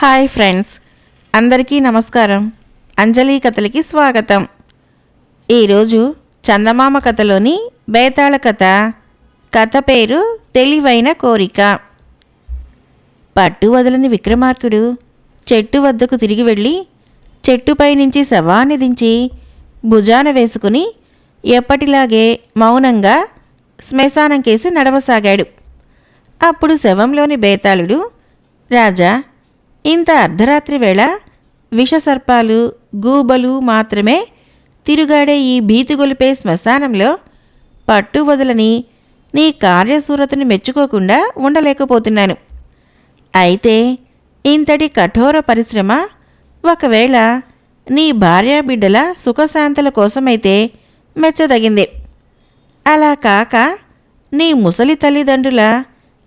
Hi friends అందరికీ నమస్కారం. అంజలి కథలకి స్వాగతం. ఈరోజు చందమామ కథలోని బేతాళ కథ. కథ పేరు తెలివైన కోరిక. పట్టు వదలని విక్రమార్కుడు చెట్టు వద్దకు తిరిగి వెళ్ళి చెట్టుపై నుంచి శవాన్ని దించి భుజాన వేసుకుని ఎప్పటిలాగే మౌనంగా శ్మశానం కేసి నడవసాగాడు. అప్పుడు శవంలోని బేతాళుడు రాజా ఇంత అర్ధరాత్రి వేళ విషసర్పాలు గూబలు మాత్రమే తిరుగాడే ఈ భీతిగొలిపే శ్మశానంలో పట్టు వదలని నీ కార్యశూరతను మెచ్చుకోకుండా ఉండలేకపోతున్నాను. అయితే ఇంతటి కఠోర పరిశ్రమ ఒకవేళ నీ భార్యాబిడ్డల సుఖశాంతుల కోసమైతే మెచ్చదగింది. అలా కాక నీ ముసలి తల్లిదండ్రుల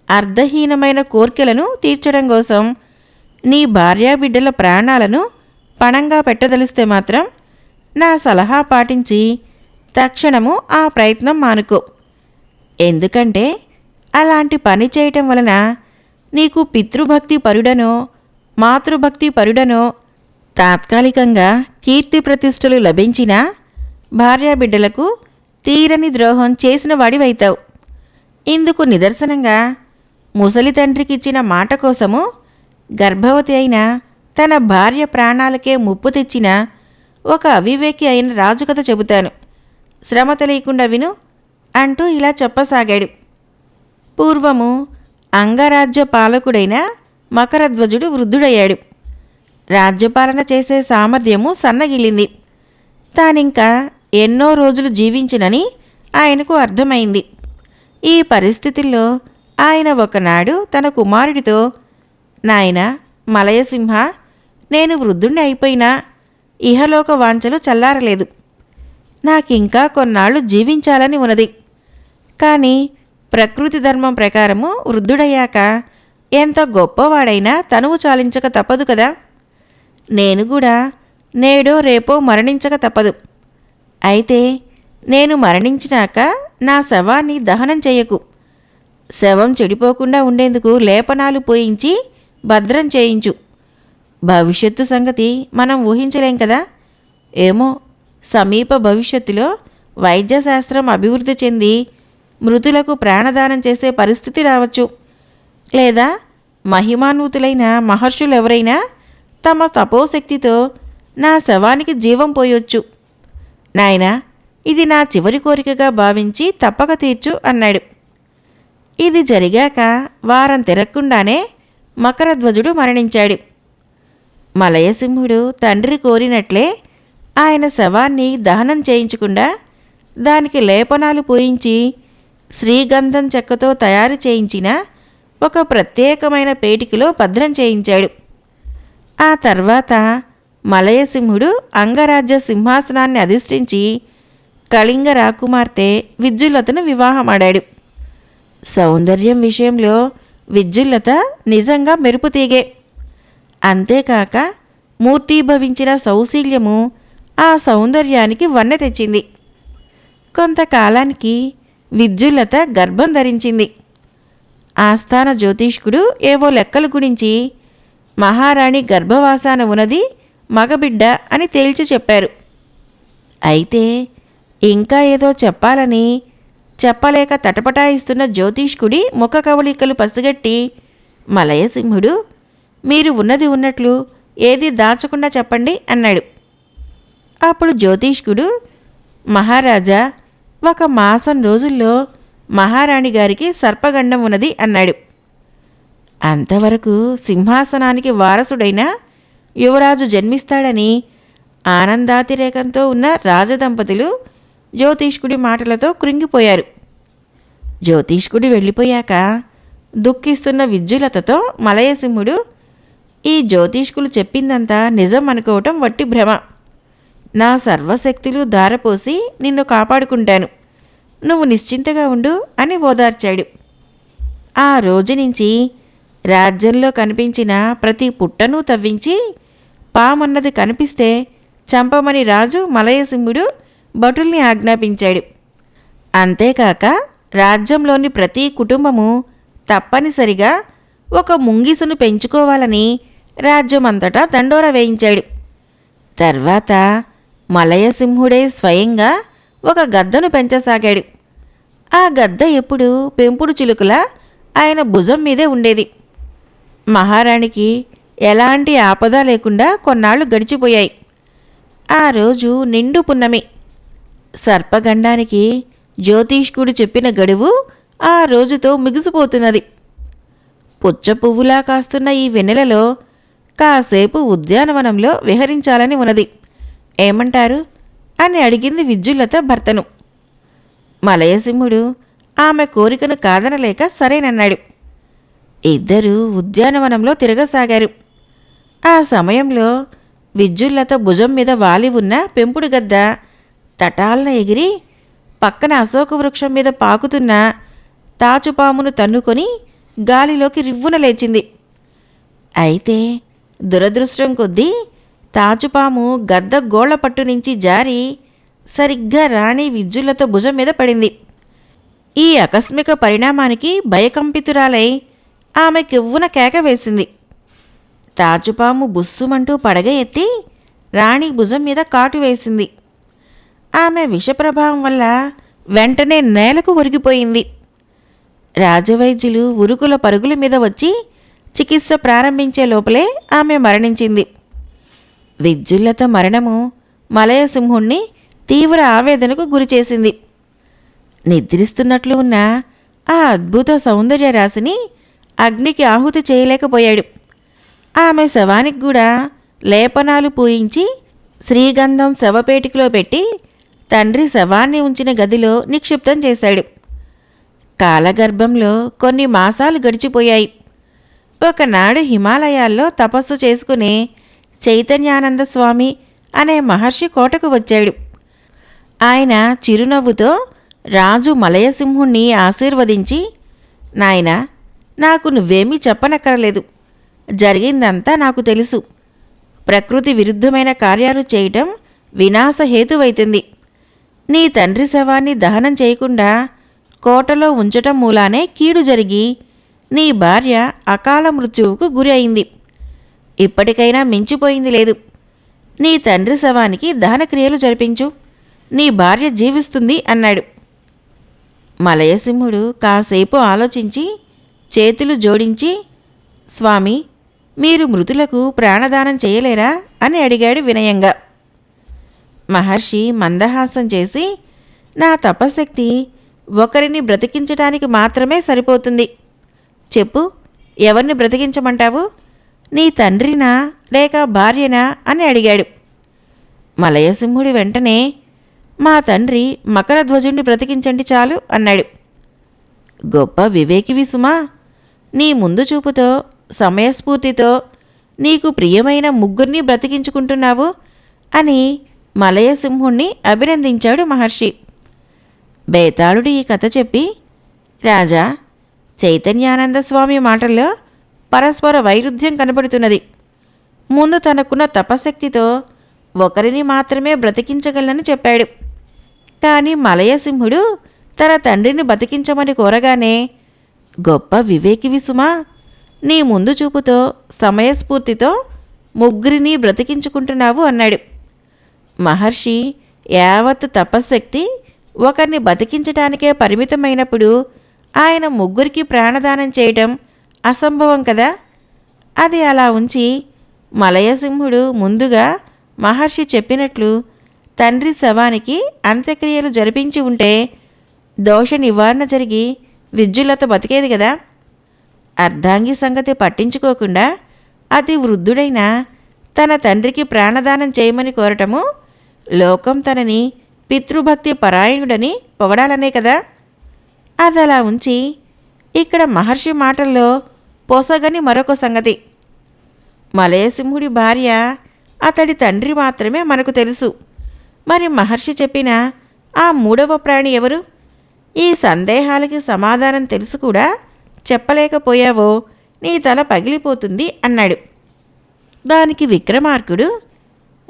అర్ధహీనమైన కోర్కెలను తీర్చడం కోసం నీ భార్యాబిడ్డల ప్రాణాలను పణంగా పెట్టదలిస్తే మాత్రం నా సలహా పాటించి తక్షణము ఆ ప్రయత్నం మానుకో. ఎందుకంటే అలాంటి పని చేయటం వలన నీకు పితృభక్తి పరుడనో మాతృభక్తి పరుడనో తాత్కాలికంగా కీర్తి ప్రతిష్టలు లభించినా భార్యాబిడ్డలకు తీరని ద్రోహం చేసిన వాడివైతావు. ఇందుకు నిదర్శనంగా ముసలి తండ్రికిచ్చిన మాట కోసము గర్భవతి అయిన తన భార్య ప్రాణాలకే ముప్పు తెచ్చిన ఒక అవివేకి అయిన రాజు కథ చెబుతాను. శ్రమ తెలియకుండా విను అంటూ ఇలా చెప్పసాగాడు. పూర్వము అంగరాజ్య పాలకుడైన మకరధ్వజుడు వృద్ధుడయ్యాడు. రాజ్యపాలన చేసే సామర్థ్యము సన్నగిల్లింది తానింకా ఎన్నో రోజులు జీవించినని ఆయనకు అర్థమైంది. ఈ పరిస్థితుల్లో ఆయన ఒకనాడు తన కుమారుడితో నాయన మలయసింహ నేను వృద్ధుణ్ణి అయిపోయినా ఇహలోక వాంఛలు చల్లారలేదు. నాకింకా కొన్నాళ్ళు జీవించాలని ఉన్నది. కానీ ప్రకృతి ధర్మం ప్రకారము వృద్ధుడయ్యాక ఎంత గొప్పవాడైనా తనువు చాలించక తప్పదు కదా. నేను కూడా నేడో రేపో మరణించక తప్పదు. అయితే నేను మరణించినాక నా శవాన్ని దహనం చేయకు. శవం చెడిపోకుండా ఉండేందుకు లేపనాలు పోయించి భద్రం చేయించు. భవిష్యత్తు సంగతి మనం ఊహించలేం కదా? ఏమో సమీప భవిష్యత్తులో వైద్యశాస్త్రం అభివృద్ధి చెంది మృతులకు ప్రాణదానం చేసే పరిస్థితి రావచ్చు. లేదా మహిమాన్వితులైన మహర్షులు ఎవరైనా తమ తపోశక్తితో నా శవానికి జీవం పోయొచ్చు. నాయనా ఇది నా చివరి కోరికగా భావించి తప్పక తీర్చు అన్నాడు. ఇది జరిగాక వారం తిరగకుండానే మకరధ్వజుడు మరణించాడు. మలయసింహుడు తండ్రి కోరినట్లే ఆయన శవాన్ని దహనం చేయించకుండా దానికి లేపనాలు పోయించి శ్రీగంధం చెక్కతో తయారు చేయించిన ఒక ప్రత్యేకమైన పేటికలో భద్రం చేయించాడు. ఆ తర్వాత మలయసింహుడు అంగరాజ్య సింహాసనాన్ని అధిష్ఠించి కళింగ రాకుమార్తె విద్యులతను వివాహమాడాడు. సౌందర్యం విషయంలో విద్యుల్లత నిజంగా మెరుపు తీగే. అంతేకాక మూర్తీభవించిన సౌశీల్యము ఆ సౌందర్యానికి వన్నె తెచ్చింది. కొంతకాలానికి విద్యుల్లత గర్భం ధరించింది. ఆస్థాన జ్యోతిష్కుడు ఏవో లెక్కల గురించి మహారాణి గర్భవాసాన ఉన్నది మగబిడ్డ అని తేల్చి చెప్పారు. అయితే ఇంకా ఏదో చెప్పాలని చెప్పలేక తటపటాయిస్తున్న జ్యోతిష్కుడి ముఖ కవళికలు పసిగట్టి మలయసింహుడు మీరు ఉన్నది ఉన్నట్లు ఏది దాచకుండా చెప్పండి అన్నాడు. అప్పుడు జ్యోతిష్కుడు మహారాజా ఒక మాసం రోజుల్లో మహారాణి గారికి సర్పగండం ఉన్నది అన్నాడు. అంతవరకు సింహాసనానికి వారసుడైన యువరాజు జన్మిస్తాడని ఆనందాతిరేకంతో ఉన్న రాజదంపతులు జ్యోతిష్కుడి మాటలతో కృంగిపోయారు. జ్యోతిష్కుడి వెళ్ళిపోయాక దుఃఖిస్తున్న విద్యులతతో మలయసింహుడు ఈ జ్యోతిష్కులు చెప్పిందంతా నిజం అనుకోవటం వట్టి భ్రమ. నా సర్వశక్తులు ధారపోసి నిన్ను కాపాడుకుంటాను. నువ్వు నిశ్చింతగా ఉండు అని ఓదార్చాడు. ఆ రోజు నుంచి రాజ్యంలో కనిపించిన ప్రతి పుట్టను తవ్వించి పామన్నది కనిపిస్తే చంపమని రాజు మలయసింహుడు భటుల్ని ఆజ్ఞాపించాడు. అంతేకాక రాజ్యంలోని ప్రతి కుటుంబము తప్పనిసరిగా ఒక ముంగిసును పెంచుకోవాలని రాజ్యమంతటా దండోర వేయించాడు. తర్వాత మలయసింహుడే స్వయంగా ఒక గద్దను పెంచసాగాడు. ఆ గద్ద ఎప్పుడు పెంపుడు చిలుకుల ఆయన భుజం మీదే ఉండేది. మహారాణికి ఎలాంటి ఆపద లేకుండా కొన్నాళ్ళు గడిచిపోయాయి. ఆ రోజు నిండు పున్నమి. సర్పగండానికి జ్యోతిష్కుడు చెప్పిన గడువు ఆ రోజుతో మిగిసిపోతున్నది. పుచ్చ పువ్వులా కాస్తున్న ఈ వెన్నెలలో కాసేపు ఉద్యానవనంలో విహరించాలని ఉన్నది. ఏమంటారు? అని అడిగింది విద్యుల్లత భర్తను. మలయసింహుడు ఆమె కోరికను కాదనలేక సరేనన్నాడు. ఇద్దరూ ఉద్యానవనంలో తిరగసాగారు. ఆ సమయంలో విద్యుల్లత భుజం మీద వాలి ఉన్న పెంపుడు గద్ద తటాలన ఎగిరి పక్కన అశోక వృక్షం మీద పాకుతున్న తాచుపామును తన్నుకొని గాలిలోకి రివ్వున లేచింది. అయితే దురదృష్టం కొద్దీ తాచుపాము గద్ద గోళ్ళ పట్టు నుంచి జారి సరిగ్గా రాణి విద్యులతో భుజం మీద పడింది. ఈ ఆకస్మిక పరిణామానికి భయకంపితురాలై ఆమె కెవ్వున కేక వేసింది. తాచుపాము బుస్సుమంటూ పడగ ఎత్తి రాణి భుజం మీద కాటు వేసింది. ఆమె విషప్రభావం వల్ల వెంటనే నేలకు ఒరిగిపోయింది. రాజవైద్యులు ఉరుకుల పరుగుల మీద వచ్చి చికిత్స ప్రారంభించే లోపలే ఆమె మరణించింది. విద్యుల్లత మరణము మలయసింహుణ్ణి తీవ్ర ఆవేదనకు గురిచేసింది. నిద్రిస్తున్నట్లు ఉన్న ఆ అద్భుత సౌందర్య రాశిని అగ్నికి ఆహుతి చేయలేకపోయాడు. ఆమె శవానికి కూడా లేపనాలు పూయించి శ్రీగంధం శవపేటికలో పెట్టి తండ్రి శవాన్ని ఉంచిన గదిలో నిక్షిప్తం చేశాడు. కాలగర్భంలో కొన్ని మాసాలు గడిచిపోయాయి. ఒకనాడు హిమాలయాల్లో తపస్సు చేసుకునే చైతన్యానంద స్వామి అనే మహర్షి కోటకు వచ్చాడు. ఆయన చిరునవ్వుతో రాజు మలయసింహుణ్ణి ఆశీర్వదించి నాయనా నాకు నువ్వేమీ చెప్పనక్కరలేదు. జరిగిందంతా నాకు తెలుసు. ప్రకృతి విరుద్ధమైన కార్యాలు చేయటం వినాశహేతువైతుంది. నీ తండ్రి శవాన్ని దహనం చేయకుండా కోటలో ఉంచటం మూలానే కీడు జరిగి నీ భార్య అకాల మృత్యువుకు గురి అయింది. ఇప్పటికైనా మించిపోయింది లేదు. నీ తండ్రి శవానికి దహనక్రియలు జరిపించు. నీ భార్య జీవిస్తుంది అన్నాడు. మలయసింహుడు కాసేపు ఆలోచించి చేతులు జోడించి స్వామి మీరు మృతులకు ప్రాణదానం చేయలేరా? అని అడిగాడు వినయంగా. మహర్షి మందహాసం చేసి నా తపశక్తి ఒకరిని బ్రతికించటానికి మాత్రమే సరిపోతుంది. చెప్పు ఎవరిని బ్రతికించమంటావు? నీ తండ్రినా లేక భార్యనా అని అడిగాడు. మలయసింహుడి వెంటనే మా తండ్రి మకరధ్వజుణ్ణి బ్రతికించండి చాలు అన్నాడు. గొప్ప వివేకివి సుమా నీ ముందు చూపుతో సమయస్ఫూర్తితో నీకు ప్రియమైన ముగ్గురిని బ్రతికించుకుంటున్నావు అని మలయసింహుణ్ణి అభినందించాడు మహర్షి. బేతాళుడు ఈ కథ చెప్పి రాజా చైతన్యానంద స్వామి మాటల్లో పరస్పర వైరుధ్యం కనబడుతున్నది ముందు తనకున్న తపశక్తితో ఒకరిని మాత్రమే బ్రతికించగలనని చెప్పాడు. కానీ మలయసింహుడు తన తండ్రిని బతికించమని కోరగానే గొప్ప వివేకివి సుమా నీ ముందు చూపుతో సమయస్ఫూర్తితో ముగ్గురిని బ్రతికించుకుంటున్నావు అన్నాడు. మహర్షి యావత్ తపశ్శక్తి ఒకరిని బతికించటానికే పరిమితమైనప్పుడు ఆయన ముగ్గురికి ప్రాణదానం చేయటం అసంభవం కదా? అది అలా ఉంచి మలయసింహుడు ముందుగా మహర్షి చెప్పినట్లు తండ్రి శవానికి అంత్యక్రియలు జరిపించి ఉంటే దోష నివారణ జరిగి విద్యులత బతికేది కదా? అర్ధాంగి సంగతి పట్టించుకోకుండా అతి వృద్ధుడైన తన తండ్రికి ప్రాణదానం చేయమని కోరటము లోకం తనని పితృభక్తి పరాయణుడని పొగడాలనే కదా? అది అలా ఉంచి ఇక్కడ మహర్షి మాటల్లో పొసగని మరొక సంగతి. మలయసింహుడి భార్య అతడి తండ్రి మాత్రమే మనకు తెలుసు. మరి మహర్షి చెప్పిన ఆ మూడవ ప్రాణి ఎవరు? ఈ సందేహాలకి సమాధానం తెలుసు కూడా చెప్పలేకపోయావో నీ తల పగిలిపోతుంది అన్నాడు. దానికి విక్రమార్కుడు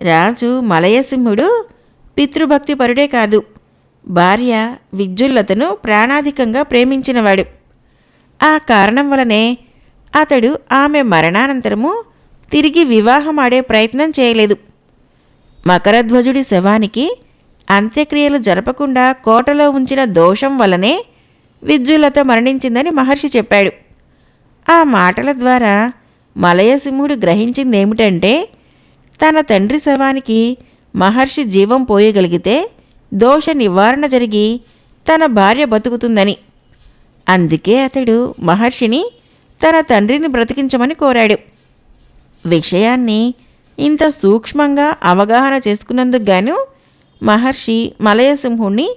రాజు మలయసింహుడు పితృభక్తి పరుడే కాదు. భార్య విద్యుల్లతను ప్రాణాధికంగా ప్రేమించినవాడు. ఆ కారణం వలనే అతడు ఆమె మరణానంతరము తిరిగి వివాహం ఆడే ప్రయత్నం చేయలేదు. మకరధ్వజుడి శవానికి అంత్యక్రియలు జరపకుండా కోటలో ఉంచిన దోషం వలనే విద్యులత మరణించిందని మహర్షి చెప్పాడు. ఆ మాటల ద్వారా మలయసింహుడు గ్రహించిందేమిటంటే తన తండ్రి శవానికి మహర్షి జీవం పోయగలిగితే దోష నివారణ జరిగి తన భార్య బతుకుతుందని. అందుకే అతడు మహర్షిని తన తండ్రిని బ్రతికించమని కోరాడు. విషయాన్ని ఇంత సూక్ష్మంగా అవగాహన చేసుకున్నందుకు గాను మహర్షి మలయసింహుణ్ణి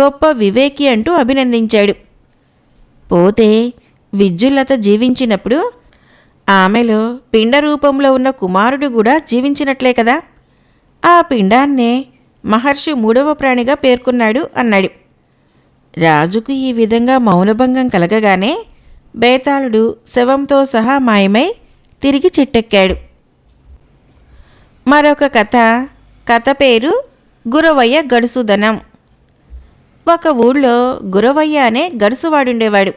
గొప్ప వివేకి అంటూ అభినందించాడు. పోతే విద్యుల్లత జీవించినప్పుడు ఆమెలో పిండ రూపంలో ఉన్న కుమారుడు కూడా జీవించినట్లే కదా? ఆ పిండాన్నే మహర్షి మూడవ ప్రాణిగా పేర్కొన్నాడు అన్నాడు. రాజుకు ఈ విధంగా మౌనభంగం కలగగానే బేతాళుడు శవంతో సహా మాయమై తిరిగి చెట్టెక్కాడు. మరొక కథ కథ పేరు గురవయ్య గడుసుదనం. ఒక ఊళ్ళో గురవయ్య అనే గడుసువాడుండేవాడు.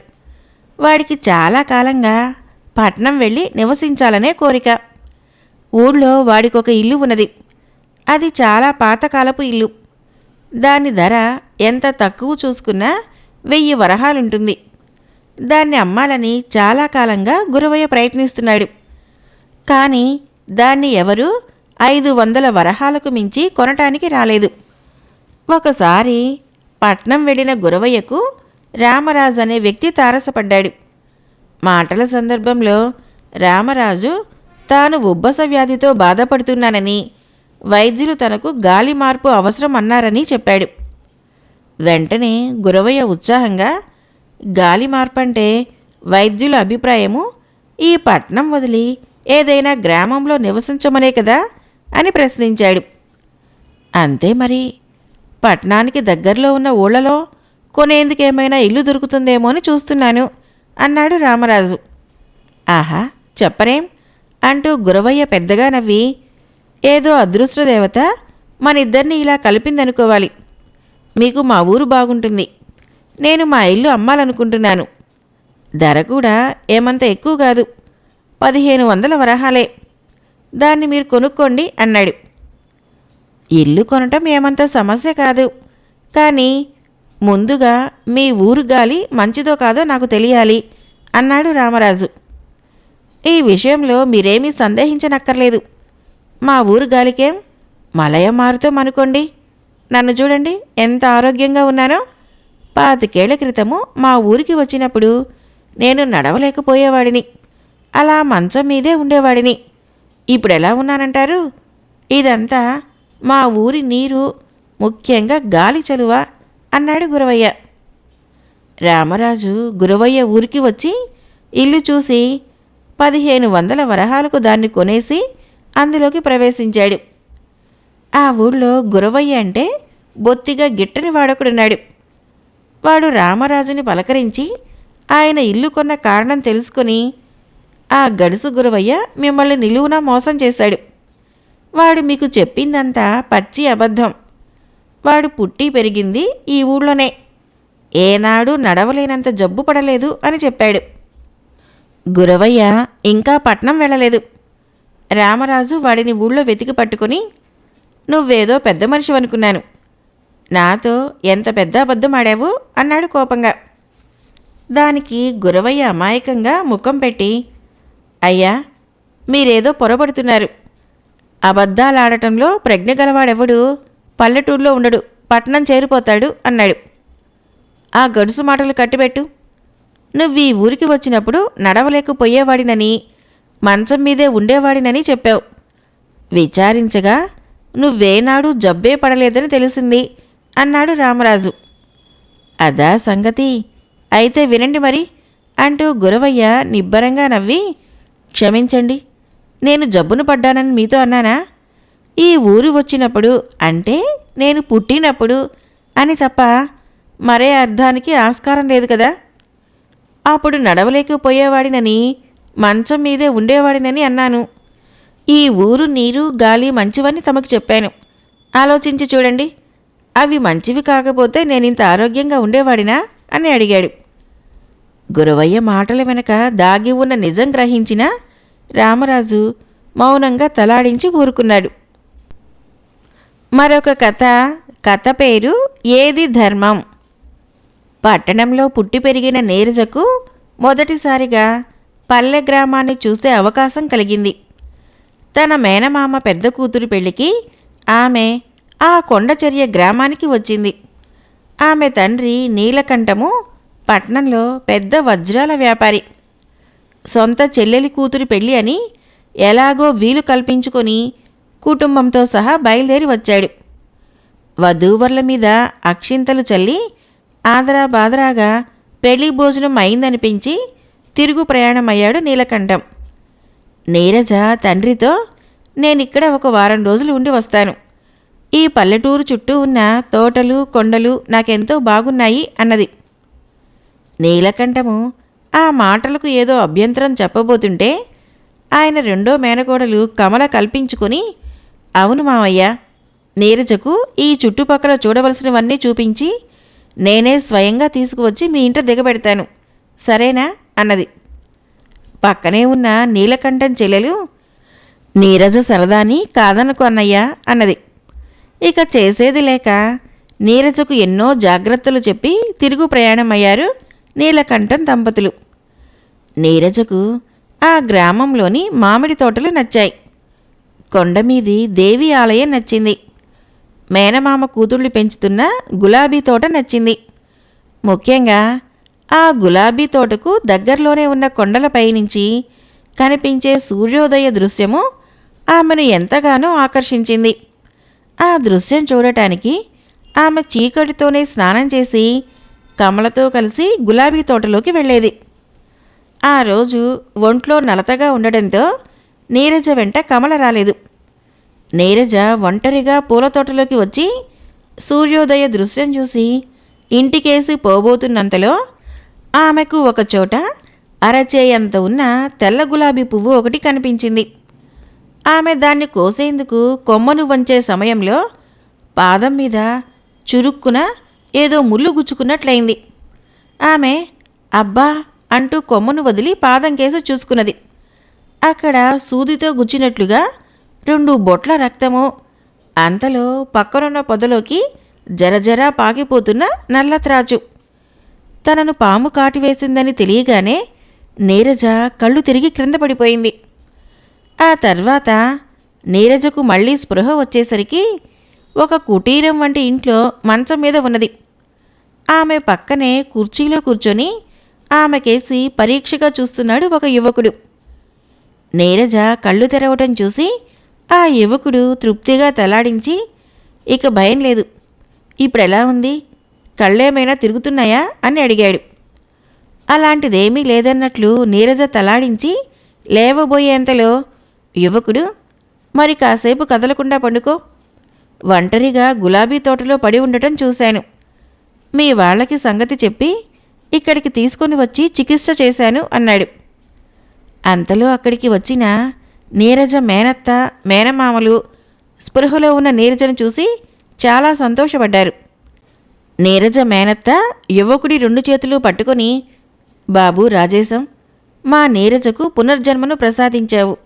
వాడికి చాలా కాలంగా పట్నం వెళ్ళి నివసించాలనే కోరిక. ఊళ్ళో వాడికొక ఇల్లు ఉన్నది. అది చాలా పాతకాలపు ఇల్లు. దాని ధర ఎంత తక్కువ చూసుకున్నా వెయ్యి వరహాలుంటుంది. దాన్ని అమ్మాలని చాలా కాలంగా గురవయ్య ప్రయత్నిస్తున్నాడు. కానీ దాన్ని ఎవరూ ఐదు వందల వరహాలకు మించి కొనటానికి రాలేదు. ఒకసారి పట్నం వెళ్ళిన గురవయ్యకు రామరాజు అనే వ్యక్తి తారసపడ్డాడు. మాటల సందర్భంలో రామరాజు తాను ఉబ్బస వ్యాధితో బాధపడుతున్నానని వైద్యులు తనకు గాలి మార్పు అవసరం అన్నారని చెప్పాడు. వెంటనే గురవయ్య ఉత్సాహంగా గాలి మార్పు అంటే వైద్యుల అభిప్రాయము ఈ పట్నం వదిలి ఏదైనా గ్రామంలో నివసించమనే కదా? అని ప్రశ్నించాడు. అంతే మరి. పట్నానికి దగ్గరలో ఉన్న ఊళ్ళలో కొనేందుకేమైనా ఇల్లు దొరుకుతుందేమో అని చూస్తున్నాను. అన్నాడు రామరాజు. ఆహా చెప్పరేం? అంటూ గురవయ్య పెద్దగా నవ్వి ఏదో అదృష్టదేవత మనిద్దరిని ఇలా కలిపిందనుకోవాలి. మీకు మా ఊరు బాగుంటుంది. నేను మా ఇల్లు అమ్మాలనుకుంటున్నాను. ధర కూడా ఏమంత ఎక్కువ కాదు. పదిహేను వందల వరహాలే. దాన్ని మీరు కొనుక్కోండి అన్నాడు. ఇల్లు కొనటం ఏమంత సమస్య కాదు. కానీ ముందుగా మీ ఊరు గాలి మంచిదో కాదో నాకు తెలియాలి అన్నాడు రామరాజు. ఈ విషయంలో మీరేమీ సందేహించనక్కర్లేదు. మా ఊరు గాలికేం? మలయం మారుతాం అనుకోండి. నన్ను చూడండి ఎంత ఆరోగ్యంగా ఉన్నానో. పాతికేళ్ళ క్రితము మా ఊరికి వచ్చినప్పుడు నేను నడవలేకపోయేవాడిని. అలా మంచం మీదే ఉండేవాడిని. ఇప్పుడు ఎలా ఉన్నానంటారు? ఇదంతా మా ఊరి నీరు ముఖ్యంగా గాలి చలువ అన్నాడు గురవయ్య. రామరాజు గురవయ్య ఊరికి వచ్చి ఇల్లు చూసి పదిహేను వందల వరహాలకు దాన్ని కొనేసి అందులోకి ప్రవేశించాడు. ఆ ఊళ్ళో గురవయ్య అంటే బొత్తిగా గిట్టని వాడొకడున్నాడు. వాడు రామరాజుని పలకరించి ఆయన ఇల్లు కొన్న కారణం తెలుసుకొని ఆ గడుసు గురవయ్య మిమ్మల్ని నిలువునా మోసం చేశాడు. వాడు మీకు చెప్పిందంతా పచ్చి అబద్ధం. వాడు పుట్టి పెరిగింది ఈ ఊళ్ళోనే. ఏనాడు నడవలేనంత జబ్బు పడలేదు అని చెప్పాడు. గురవయ్య ఇంకా పట్నం వెళ్ళలేదు. రామరాజు వాడిని ఊళ్ళో వెతికి పట్టుకుని నువ్వేదో పెద్ద మనిషి అనుకున్నాను నాతో ఎంత పెద్ద అబద్ధం ఆడావు? అన్నాడు కోపంగా. దానికి గురవయ్య అమాయకంగా ముఖం పెట్టి అయ్యా మీరేదో పొరపడుతున్నారు. అబద్ధాలాడటంలో ప్రజ్ఞ గలవాడెవడు? పల్లెటూరులో ఉండడు. పట్నం చేరిపోతాడు అన్నాడు. ఆ గడుసు మాటలు కట్టిపెట్టు. నువ్వు ఈ ఊరికి వచ్చినప్పుడు నడవలేకపోయేవాడినని మంచం మీదే ఉండేవాడినని చెప్పావు. విచారించగా నువ్వేనాడు జబ్బే పడలేదని తెలిసింది అన్నాడు రామరాజు. అదా సంగతి? అయితే వినండి మరి అంటూ గురవయ్య నిబ్బరంగా నవ్వి క్షమించండి నేను జబ్బును పడ్డానని మీతో అన్నానా? ఈ ఊరు వచ్చినప్పుడు అంటే నేను పుట్టినప్పుడు అని తప్ప మరే అర్థానికి ఆస్కారం లేదు కదా. అప్పుడు నడవలేకపోయేవాడినని మంచం మీదే ఉండేవాడినని అన్నాను. ఈ ఊరు నీరు గాలి మంచివని తమకు చెప్పాను. ఆలోచించి చూడండి. అవి మంచివి కాకపోతే నేను ఇంత ఆరోగ్యంగా ఉండేవాడినా అని అడిగాడు. గురవయ్య మాటల వెనక దాగి ఉన్న నిజం గ్రహించిన రామరాజు మౌనంగా తలాడించి ఊరుకున్నాడు. మరొక కథ కథ పేరు ఏది ధర్మం? పట్టణంలో పుట్టి పెరిగిన నీరజకు మొదటిసారిగా పల్లె గ్రామాన్ని చూసే అవకాశం కలిగింది. తన మేనమామ పెద్ద కూతురు పెళ్ళికి ఆమె ఆ కొండచర్య గ్రామానికి వచ్చింది. ఆమె తండ్రి నీలకంఠము పట్నంలో పెద్ద వజ్రాల వ్యాపారి. సొంత చెల్లెలి కూతురు పెళ్ళి అని ఎలాగో వీలు కల్పించుకొని కుటుంబంతో సహా బయలుదేరి వచ్చాడు. వధూవరుల మీద అక్షింతలు చల్లి ఆదరా బాదరాగా పెళ్ళి భోజనం అయిందనిపించి తిరుగు ప్రయాణమయ్యాడు నీలకంఠం. నీరజ తండ్రితో నేనిక్కడ ఒక వారం రోజులు ఉండి వస్తాను. ఈ పల్లెటూరు చుట్టూ ఉన్న తోటలు కొండలు నాకెంతో బాగున్నాయి అన్నది. నీలకంఠము ఆ మాటలకు ఏదో అభ్యంతరం చెప్పబోతుంటే ఆయన రెండో మేనకోడలు కమల కల్పించుకొని అవును మావయ్య. నీరజకు ఈ చుట్టుపక్కల చూడవలసినవన్నీ చూపించి నేనే స్వయంగా తీసుకువచ్చి మీ ఇంట దిగబెడతాను. సరేనా? అన్నది. పక్కనే ఉన్న నీలకంఠం చెల్లెలు నీరజ సరదాని కాదనుకు అన్నయ్య అన్నది. ఇక చేసేది లేక నీరజకు ఎన్నో జాగ్రత్తలు చెప్పి తిరుగు ప్రయాణమయ్యారు నీలకంఠం దంపతులు. నీరజకు ఆ గ్రామంలోని మామిడి తోటలు నచ్చాయి. కొండమీది దేవి ఆలయం నచ్చింది. మేనమామ కూతుళ్ళు పెంచుతున్న గులాబీ తోట నచ్చింది. ముఖ్యంగా ఆ గులాబీ తోటకు దగ్గరలోనే ఉన్న కొండలపై నుంచి కనిపించే సూర్యోదయ దృశ్యము ఆమెను ఎంతగానో ఆకర్షించింది. ఆ దృశ్యం చూడటానికి ఆమె చీకటితోనే స్నానం చేసి కమలతో కలిసి గులాబీ తోటలోకి వెళ్ళేది. ఆ రోజు ఒంట్లో నలతగా ఉండడంతో నీరజ వెంట కమల రాలేదు. నీరజ ఒంటరిగా పూల తోటలోకి వచ్చి సూర్యోదయ దృశ్యం చూసి ఇంటికేసి పోబోతున్నంతలో ఆమెకు ఒకచోట అరచేయంత ఉన్న తెల్ల గులాబీ పువ్వు ఒకటి కనిపించింది. ఆమె దాన్ని కోసేందుకు కొమ్మను వంచే సమయంలో పాదం మీద చురుక్కున ఏదో ముళ్ళు గుచ్చుకున్నట్లయింది. ఆమె అబ్బా అంటూ కొమ్మను వదిలి పాదం కేసి చూసుకున్నది. అక్కడ సూదితో గుచ్చినట్లుగా రెండు బొట్ల రక్తము. అంతలో పక్కనున్న పొదలోకి జరజరా పాకిపోతున్న నల్ల త్రాచు. తనను పాము కాటివేసిందని తెలియగానే నీరజ కళ్ళు తిరిగి క్రింద పడిపోయింది. ఆ తర్వాత నీరజకు మళ్ళీ స్పృహ వచ్చేసరికి ఒక కుటీరం వంటి ఇంట్లో మంచం మీద ఉన్నది. ఆమె పక్కనే కుర్చీలో కూర్చొని ఆమెకేసి పరీక్షగా చూస్తున్నాడు ఒక యువకుడు. నీరజ కళ్ళు తెరవటం చూసి ఆ యువకుడు తృప్తిగా తలాడించి ఇక భయం లేదు. ఇప్పుడెలా ఉంది? కళ్ళేమైనా తిరుగుతున్నాయా? అని అడిగాడు. అలాంటిదేమీ లేదన్నట్లు నీరజ తలాడించి లేవబోయేంతలో యువకుడు మరి కాసేపు కదలకుండా పండుకో. ఒంటరిగా గులాబీ తోటలో పడి ఉండటం చూశాను. మీ వాళ్ళకి సంగతి చెప్పి ఇక్కడికి తీసుకొని వచ్చి చికిత్స చేశాను అన్నాడు. అంతలో అక్కడికి వచ్చిన నీరజ మేనత్త మేనమామలు స్పృహలో ఉన్న నీరజను చూసి చాలా సంతోషపడ్డారు. నీరజ మేనత్త యువకుడి రెండు చేతులు పట్టుకొని బాబు రాజేశం మా నీరజకు పునర్జన్మను ప్రసాదించావు.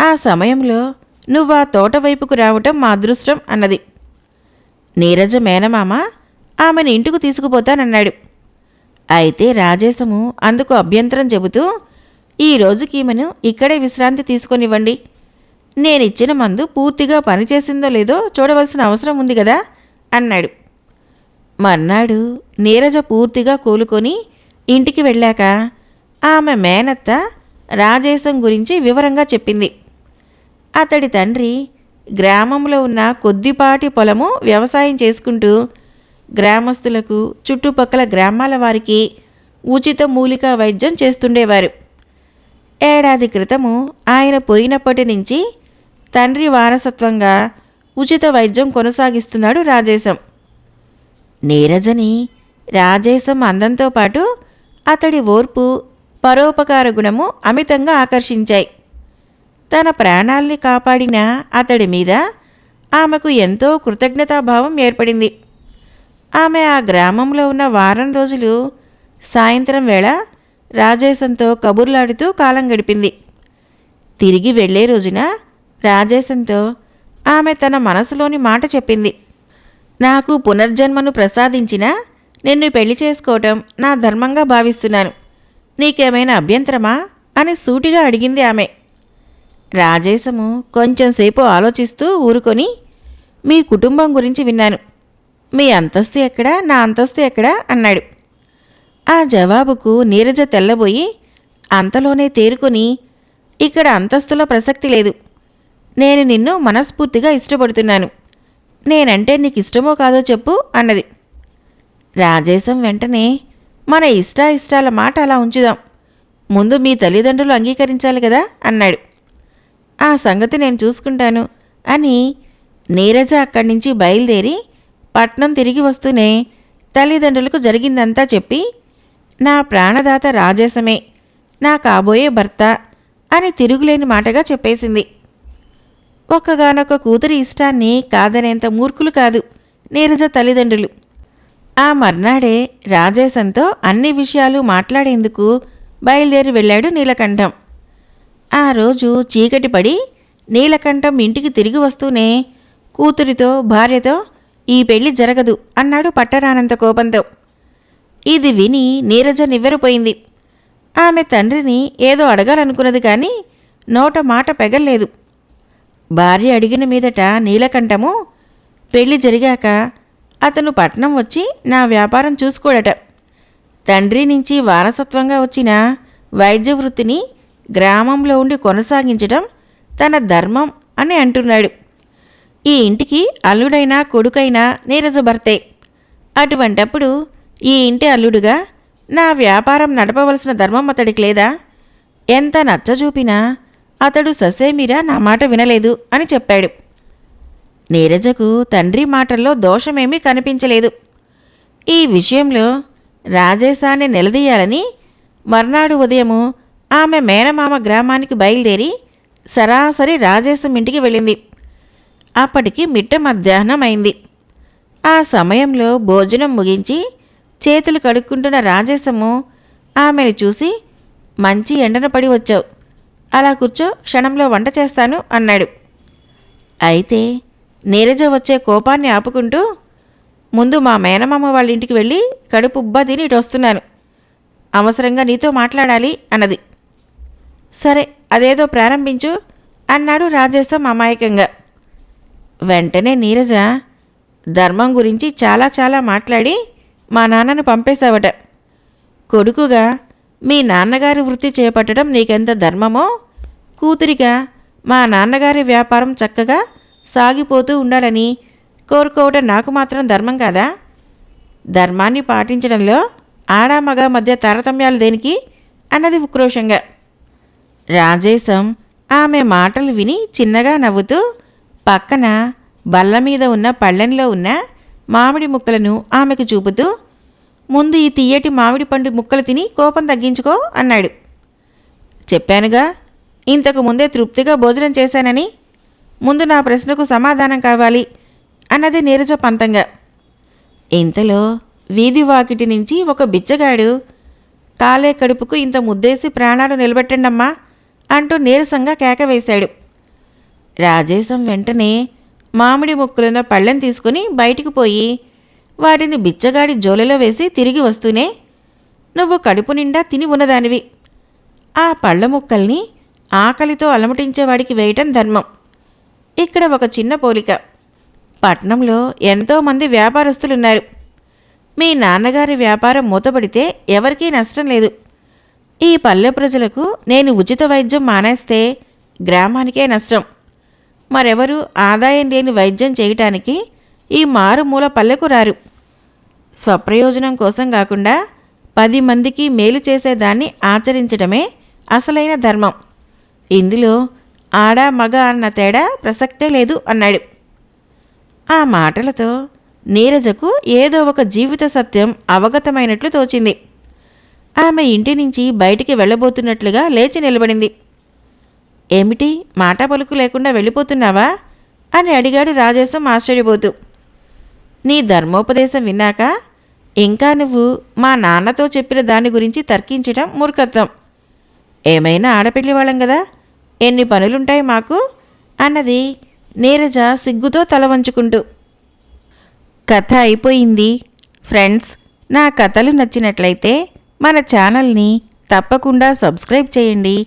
ఆ సమయంలో నువ్వు ఆ తోట వైపుకు రావటం మా అదృష్టం అన్నది. నీరజ మేనమామ ఆమెను ఇంటికి తీసుకుపోతానన్నాడు. అయితే రాజేశము అందుకు అభ్యంతరం చెబుతూ ఈ రోజుకి ఈమెను ఇక్కడే విశ్రాంతి తీసుకొనివ్వండి. నేనిచ్చిన మందు పూర్తిగా పనిచేసిందో లేదో చూడవలసిన అవసరం ఉంది కదా? అన్నాడు. మర్నాడు నీరజ పూర్తిగా కోలుకొని ఇంటికి వెళ్ళాక ఆమె మేనత్త రాజేశం గురించి వివరంగా చెప్పింది. అతడి తండ్రి గ్రామంలో ఉన్న కొద్దిపాటి పొలము వ్యవసాయం చేసుకుంటూ గ్రామస్తులకు చుట్టుపక్కల గ్రామాల వారికి ఉచిత మూలికా వైద్యం చేస్తుండేవారు. ఏడాది క్రితము ఆయన పోయినప్పటి నుంచి తండ్రి వారసత్వంగా ఉచిత వైద్యం కొనసాగిస్తున్నాడు రాజేశం. నీరజని రాజేశం అందంతో పాటు అతడి ఓర్పు పరోపకార గుణము అమితంగా ఆకర్షించాయి. తన ప్రాణాల్ని కాపాడిన అతడి మీద ఆమెకు ఎంతో కృతజ్ఞతాభావం ఏర్పడింది. ఆమె ఆ గ్రామంలో ఉన్న వారం రోజులు సాయంత్రం వేళ రాజేశంతో కబుర్లాడుతూ కాలం గడిపింది. తిరిగి వెళ్ళే రోజున రాజేశంతో ఆమె తన మనసులోని మాట చెప్పింది. నాకు పునర్జన్మను ప్రసాదించిన నిన్ను పెళ్ళి చేసుకోవటం నా ధర్మంగా భావిస్తున్నాను. నీకేమైనా అభ్యంతరమా? అని సూటిగా అడిగింది ఆమె. రాజేశము కొంచెంసేపు ఆలోచిస్తూ ఊరుకొని మీ కుటుంబం గురించి విన్నాను. మీ అంతస్తు ఎక్కడా? నా అంతస్తు ఎక్కడా? అన్నాడు. ఆ జవాబుకు నీరజ తెల్లబోయి అంతలోనే తేరుకొని ఇక్కడ అంతస్తులో ప్రసక్తి లేదు. నేను నిన్ను మనస్ఫూర్తిగా ఇష్టపడుతున్నాను. నేనంటే నీకు ఇష్టమో కాదో చెప్పు అన్నది. రాజేశం వెంటనే మన ఇష్టాయిష్టాల మాట అలా ఉంచుదాం. ముందు మీ తల్లిదండ్రులు అంగీకరించాలి కదా అన్నాడు. ఆ సంగతి నేను చూసుకుంటాను అని నీరజ అక్కడి నుంచి బయలుదేరి పట్నం తిరిగి వస్తూనే తల్లిదండ్రులకు జరిగిందంతా చెప్పి నా ప్రాణదాత రాజేశమే నా కాబోయే భర్త అని తిరుగులేని మాటగా చెప్పేసింది. ఒక్కగానొక్క కూతురి ఇష్టాన్ని కాదనేంత మూర్ఖులు కాదు నీరజ తల్లిదండ్రులు. ఆ మర్నాడే రాజేశంతో అన్ని విషయాలు మాట్లాడేందుకు బయలుదేరి వెళ్ళాడు నీలకంఠం. ఆ రోజు చీకటి పడి నీలకంఠం ఇంటికి తిరిగి వస్తూనే కూతురితో భార్యతో ఈ పెళ్ళి జరగదు అన్నాడు పట్టరానంత కోపంతో. ఇది విని నీరజ నివ్వెరపోయింది. ఆమె తండ్రిని ఏదో అడగాలనుకున్నది కానీ నోట మాట పెగల్లేదు. భార్య అడిగిన మీదట నీలకంఠము పెళ్ళి జరిగాక అతను పట్నం వచ్చి నా వ్యాపారం చూసుకోడట. తండ్రి నుంచి వారసత్వంగా వచ్చిన వైద్య వృత్తిని గ్రామంలో ఉండి కొనసాగించడం తన ధర్మం అని అంటున్నాడు. ఈ ఇంటికి అల్లుడైనా కొడుకైనా నీరజ భర్తే. అటువంటప్పుడు ఈ ఇంటి అల్లుడుగా నా వ్యాపారం నడపవలసిన ధర్మం అతడికి లేదా? ఎంత నచ్చజూపినా అతడు ససేమిరా నా మాట వినలేదు అని చెప్పాడు. నీరజకు తండ్రి మాటల్లో దోషమేమీ కనిపించలేదు. ఈ విషయంలో రాజేశాన్ని నిలదీయాలని మర్నాడు ఉదయము ఆమె మేనమామ గ్రామానికి బయలుదేరి సరాసరి రాజేశం ఇంటికి వెళ్ళింది. అప్పటికి మిట్ట మధ్యాహ్నం అయింది ఆ సమయంలో భోజనం ముగించి చేతులు కడుక్కుంటున్న రాజేశము ఆమెను చూసి మంచి ఎండన పడి వచ్చావు. అలా కూర్చో క్షణంలో వంట చేస్తాను అన్నాడు. అయితే నీరజ వచ్చే కోపాన్ని ఆపుకుంటూ ముందు మా మేనమామ వాళ్ళ ఇంటికి వెళ్ళి కడుపుబ్బా తిని ఇటు వస్తున్నాను. అవసరంగా నీతో మాట్లాడాలి అన్నది. సరే అదేదో ప్రారంభించు అన్నాడు రాజేశం అమాయకంగా. వెంటనే నీరజ ధర్మం గురించి చాలా చాలా మాట్లాడి మా నాన్నను పంపేశావట. కొడుకుగా మీ నాన్నగారి వృత్తి చేపట్టడం నీకెంత ధర్మమో? కూతురిగా మా నాన్నగారి వ్యాపారం చక్కగా సాగిపోతూ ఉండాలని కోరుకోవడం నాకు మాత్రం ధర్మం కాదా? ధర్మాన్ని పాటించడంలో ఆడా మగ మధ్య తారతమ్యాలు దేనికి? అన్నది ఉక్రోషంగా. రాజేశం ఆమె మాటలు విని చిన్నగా నవ్వుతూ పక్కన బల్ల మీద ఉన్న పళ్ళెంలో ఉన్న మామిడి ముక్కలను ఆమెకు చూపుతూ ముందు ఈ తీయటి మామిడి పండు ముక్కలు తిని కోపం తగ్గించుకో అన్నాడు. చెప్పానుగా ఇంతకు ముందే తృప్తిగా భోజనం చేశానని ముందు నా ప్రశ్నకు సమాధానం కావాలి అన్నది నీరజ పంతంగా. ఇంతలో వీధి వాకిటి నుంచి ఒక బిచ్చగాడు కాలే కడుపుకు ఇంత ముద్దేసి ప్రాణాలు నిలబెట్టండమ్మా అంటూ నీరసంగా కేక వేశాడు. రాజేశం వెంటనే మామిడి ముక్కలున్న పళ్ళెం తీసుకుని బయటికి పోయి వాటిని బిచ్చగాడి జోలెలో వేసి తిరిగి వస్తూనే నువ్వు కడుపు నిండా తిని ఉన్నదానివి. ఆ పళ్ళ ముక్కల్ని ఆకలితో అలమటించేవాడికి వేయటం ధర్మం. ఇక్కడ ఒక చిన్న పోలిక. పట్నంలో ఎంతోమంది వ్యాపారస్తులున్నారు. మీ నాన్నగారి వ్యాపారం మూతపడితే ఎవరికీ నష్టం లేదు. ఈ పల్లె ప్రజలకు నేను ఉచిత వైద్యం మానేస్తే గ్రామానికే నష్టం. మరెవరు ఆదాయం లేని వైద్యం చేయటానికి ఈ మారుమూల పల్లెకు రారు స్వప్రయోజనం కోసం కాకుండా పది మందికి మేలు చేసేదాన్ని ఆచరించడమే అసలైన ధర్మం. ఇందులో ఆడ మగ అన్న తేడా ప్రసక్తే లేదు అన్నాడు. ఆ మాటలతో నీరజకు ఏదో ఒక జీవిత సత్యం అవగతమైనట్లు తోచింది. ఆమె ఇంటి నుంచి బయటికి వెళ్ళబోతున్నట్లుగా లేచి నిలబడింది. ఏమిటి? మాట పలుకు లేకుండా వెళ్ళిపోతున్నావా? అని అడిగాడు రాజేశం ఆశ్చర్యపోతూ. నీ ధర్మోపదేశం విన్నాక ఇంకా నువ్వు మా నాన్నతో చెప్పిన దాని గురించి తర్కించడం మూర్ఖత్వం. ఏమైనా ఆడపిల్లి వాళ్ళం కదా ఎన్ని పనులుంటాయి మాకు? అన్నది నీరజ సిగ్గుతో తల వంచుకుంటూ. కథ అయిపోయింది. ఫ్రెండ్స్ నా కథలు నచ్చినట్లయితే మన ఛానల్ని తప్పకుండా సబ్స్క్రైబ్ చేయండి.